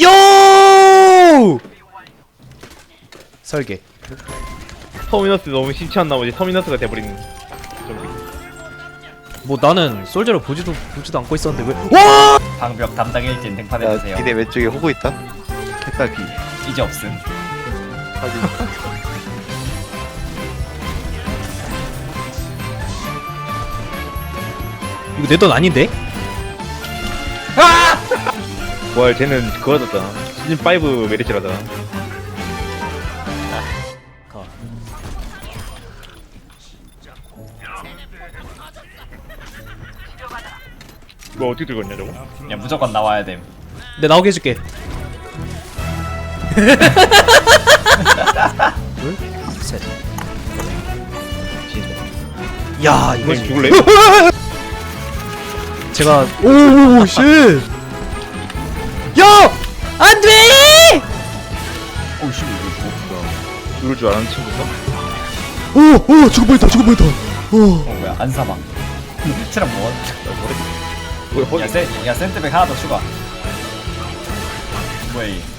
요! 설계. 터미너스 너무 심취한 나머지 터미너스가 돼버린 좀비 뭐 나는 솔저를 보지도 보지도 않고 있었는데 왜? 와! 방벽 담당 1진 야 등판해주세요 니네 왼쪽에 호구 있다 개딸기 이제 없음 이거 내 돈 아닌데? 뭘 쟤는 그거였잖아 시즌 5 메리츠라잖아 뭐 어떻게 들었냐 저거? 야 무조건 나와야 됨 내 나오게 해줄게. 둘, 셋. 야 이거 이거 죽을래? 제가 오오 쉣. 어, 안돼! 어, 씨 이거 죽었다 이럴 줄 아는 친구가? 오오 죽어 어, 보였다 죽어 보였다. 오 어, 뭐야 안 사망 미치랑 뭐야? 야 야, 허리. 야 센트백 하나 더 추가. 뭐야 이